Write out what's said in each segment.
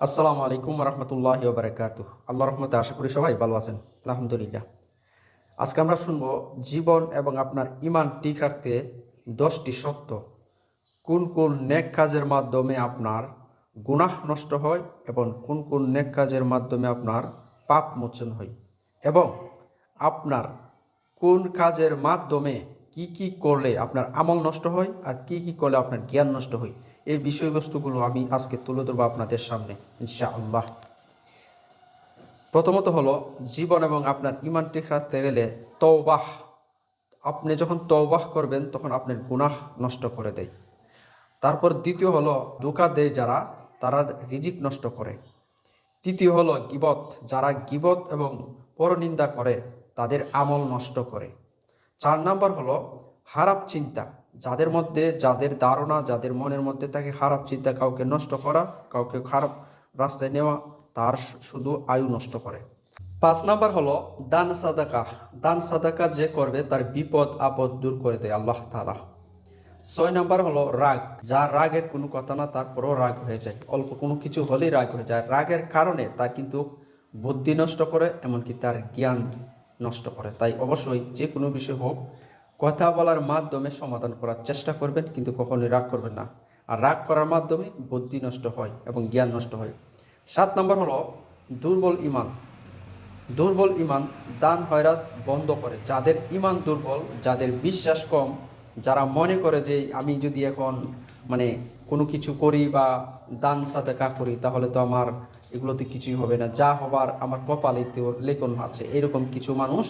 আসসালামু আলাইকুম রহমতুল্লাহ বারকাত আল্লাহ রহমতে আশা করি সবাই ভালো আছেন, আলহামদুলিল্লাহ। আজকে আমরা শুনব জীবন এবং আপনার ইমান ঠিক রাখতে দশটি সত্য কোন কোন নেক কাজের মাধ্যমে আপনার গুনাহ নষ্ট হয় এবং কোন কোন নেক কাজের মাধ্যমে আপনার পাপ মোচন হয় এবং আপনার কোন কাজের মাধ্যমে কি কি করলে আপনার আমল নষ্ট হয় আর কি কি করলে আপনার জ্ঞান নষ্ট হয় এই বিষয়বস্তুগুলো আমি আজকে তুলে ধরবো আপনাদের সামনে, ইনশাআল্লাহ। প্রথমত হলো, জীবন এবং আপনার ইমান ঠিক রাখতে গেলে তওবাহ, আপনি যখন তওবাহ করবেন, তখন আপনার গুনাহ নষ্ট করে দেয়। তারপর দ্বিতীয় হলো, ধোকা দেয় যারা, তারা রিজিক নষ্ট করে। তৃতীয় হলো, গিবত, যারা গিবত এবং পরনিন্দা করে, তাদের আমল নষ্ট করে। চার নাম্বার হলো, খারাপ চিন্তা। যাদের মধ্যে যাদের ধারণা, যাদের মনের মধ্যে থাকে খারাপ চিন্তা, কাউকে নষ্ট করা, কাউকে খারাপ রাস্তায় নেওয়া, তার শুধু আয়ু নষ্ট করে। পাঁচ নাম্বার হলো দান সাদাকা। দান সাদাকা যে করবে তার বিপদ, আপদ দূর করে দেয় আল্লাহ তালা ছয় নাম্বার হলো রাগ। যার রাগের কোনো কথা না, তারপরেও রাগ হয়ে যায়। অল্প কোনো কিছু হলেই রাগ হয়ে যায়। রাগের কারণে তার কিন্তু বুদ্ধি নষ্ট করে, এমনকি তার জ্ঞান নষ্ট করে। তাই অবশ্যই যে কোনো বিষয় হোক কথা বলার মাধ্যমে সমাধান করার চেষ্টা করবেন, কিন্তু কখনোই রাগ করবেন না। আর রাগ করার মাধ্যমে বুদ্ধি নষ্ট হয় এবং জ্ঞান নষ্ট হয়। সাত নম্বর হলো দুর্বল ইমান। দুর্বল ইমান দান হয়রাত বন্ধ করে। যাদের ইমান দুর্বল, যাদের বিশ্বাস কম, যারা মনে করে যে আমি যদি এখন মানে কোনো কিছু করি বা দান সাদাকা করি, তাহলে তো আমার এগুলোতে কিছুই হবে না। যা হবার আমার কপালে লেখন আছে। এরকম কিছু মানুষ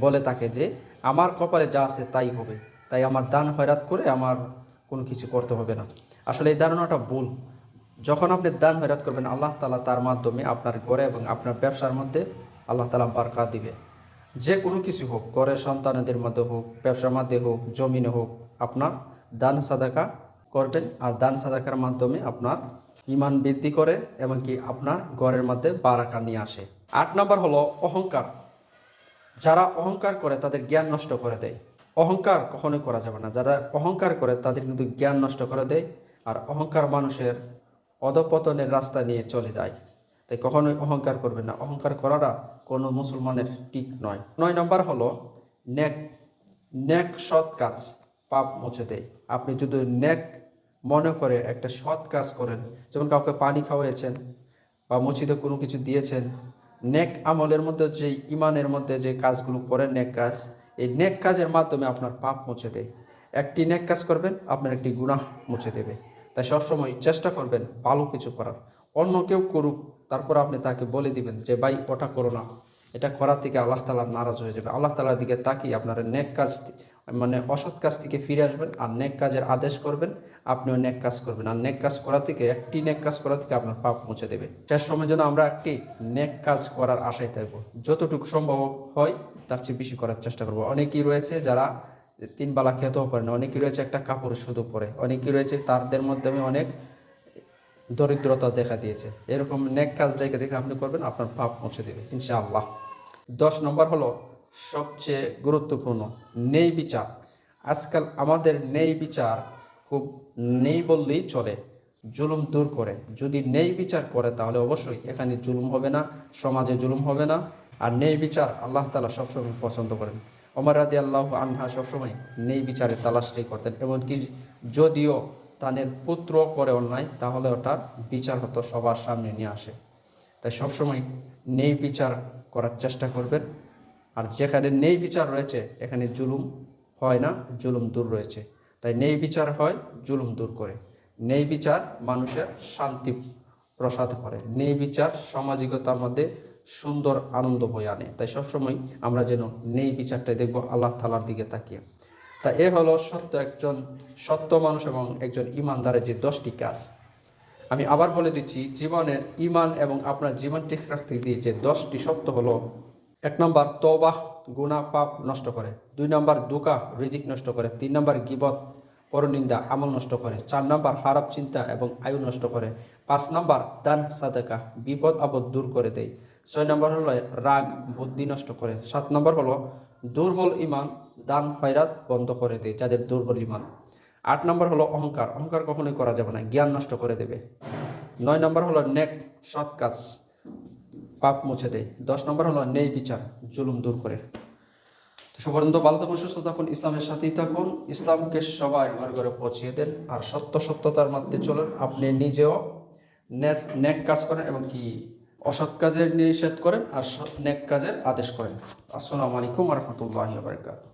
বলে তাকে যে, আমার কপালে যা আছে তাই হবে। তাই আমার দান হয়রাত করে আমার কোনো কিছু করতে হবে না। আসলে এই ধারণাটা ভুল। যখন আপনি দান হয়রাত করবেন, আল্লাহ তালা তার মাধ্যমে আপনার ঘরে এবং আপনার ব্যবসার মধ্যে আল্লাহ তালা বারকা দিবে। যে কোনো কিছু হোক, ঘরের সন্তানদের মধ্যে হোক, ব্যবসার মধ্যে হোক, জমিনে হোক, আপনার দান সাদাকা করবেন আর দান সাদাকার মাধ্যমে আপনার ইমান বৃদ্ধি করে এমনকি আপনার ঘরের মধ্যে বারাকা নিয়ে আসে। আট নম্বর হলো অহংকার। যারা অহংকার করে, তাদের জ্ঞান নষ্ট করে দেয়। অহংকার কখনোই করা যাবে না। যারা অহংকার করে, তাদের কিন্তু জ্ঞান নষ্ট করে দেয়। আর অহংকার মানুষের অধপতনের রাস্তা নিয়ে চলে যায়। তাই কখনোই অহংকার করবে না। অহংকার করাটা কোনো মুসলমানের ঠিক নয়। নয় নম্বর হলো নেক নেক সৎ কাজ পাপ মুছে দেয়। আপনি যদি নেক মনে করে একটা সৎ কাজ করেন, যেমন কাউকে পানি খাওয়াইছেন বা মসজিদে কোনো কিছু দিয়েছেন নেক আমলের মধ্যে যে ইমানের মধ্যে যে কাজগুলো করেন নেক কাজ, এই নেক কাজের মাধ্যমে আপনার পাপ মুছে দেয়। একটি নেক কাজ করবেন, আপনার একটি গুনাহ মুছে দেবে। তাই সবসময় চেষ্টা করবেন ভালো কিছু করার। অন্য কেউ করুক, তারপর আপনি তাকে বলে দিবেন যে, ভাই, ওটা করো না। এটা করার থেকে আল্লাহ তালা নারাজ হয়ে যাবে। আল্লাহ তালার দিকে তাকিয়ে আপনারা নেক কাজ মানে অসৎ কাজ থেকে ফিরে আসবেন আর নেক কাজের আদেশ করবেন, আপনিও নেক কাজ করবেন। আর নেক কাজ করা থেকে, একটি নেক কাজ করা থেকে আপনার পাপ মুছে দেবে। শেষ সময় যেন আমরা একটি নেক কাজ করার আশায় থাকব। যতটুকু সম্ভব হয়, তার চেয়ে বেশি করার চেষ্টা করব। অনেকেই রয়েছে যারা তিন বেলা খেতেও পারে না। অনেকেই রয়েছে একটা কাপড় শুধু পরে। অনেকেই রয়েছে তাদের মাধ্যমে অনেক দরিদ্রতা দেখা দিয়েছে। এরকম নেক কাজ দেখে দেখে আপনি করবেন, আপনার পাপ মুছে দেবে, ইনশাআল্লাহ। দশ নম্বর হলো সবচেয়ে গুরুত্বপূর্ণ, নেই বিচার। আজকাল আমাদের নেই বিচার খুব নেই বললেই চলে, জুলুম দূর করে। যদি নেই বিচার করে তাহলে অবশ্যই এখানে জুলুম হবে না, সমাজে জুলুম হবে না। আর নেই বিচার আল্লাহ তালা সবসময় পছন্দ করেন। অমর রাদি আল্লাহ আনহা সবসময় নেই বিচারের তালাশটাই করতেন। এমনকি যদিও তানের পুত্র করে অন্যায়, তাহলে ওটার বিচার হতো সবার সামনে নিয়ে আসে। তাই সবসময় নেই বিচার করার চেষ্টা করবেন। আর যেখানে নেই বিচার রয়েছে, এখানে জুলুম হয় না, জুলুম দূর রয়েছে। তাই নেই বিচার হয়, জুলুম দূর করে। নেই বিচার মানুষের শান্তি প্রসাদ করে। নেই বিচার সামাজিকতার মধ্যে সুন্দর আনন্দ বয়ে আনে। তাই সবসময় আমরা যেন নেই বিচারটাই দেখব, আল্লাহ তালার দিকে তাকিয়ে। তা এ হলো সত্য একজন সত্য মানুষ এবং একজন ইমানদারের যে দশটি কাজ। আমি আবার বলে দিচ্ছি, জীবনের ইমান এবং আপনার জীবন ঠিক রাখতে দিয়ে যে দশটি সত্য হলো, এক নম্বর তবাহ গুণা পাপ নষ্ট করে। দুই নম্বর দুকা, রিজিক নষ্ট করে। তিন নম্বর গিবত, পরনিন্দা, আমল নষ্ট করে। চার নম্বর হারাপ চিন্তা এবং আয়ু নষ্ট করে। পাঁচ নম্বর দান, সাদাকা, বিপদ, আপদ দূর করে দেয়। ছয় নম্বর হলো রাগ, বুদ্ধি নষ্ট করে। সাত নম্বর হলো দুর্বল ইমান দান হয়রাত বন্ধ করে দেয় যাদের দুর্বল ইমান। আট নম্বর হলো অহংকার। অহংকার কখনোই করা যাবে না, জ্ঞান নষ্ট করে দেবে। নয় নম্বর হলো নেক, সৎ কাজ, পাপ মুছে দেয়। দশ নম্বর হলো নেই বিচার, জুলুম দূর করে। তো সে পর্যন্ত ভালো থাকুন, সুস্থ থাকুন, ইসলামের সাথেই থাকুন। ইসলামকে সবাই ঘরে ঘরে পৌঁছিয়ে দেন। আর সত্য সত্যতার মধ্যে চলুন, আপনি নিজেও নেক নেক কাজ করেন এবং কি অসৎ কাজের নিষেধ করেন আর নেক কাজের আদেশ করেন। আসসালামু আলাইকুম রহমতুল্লাহি বারকাত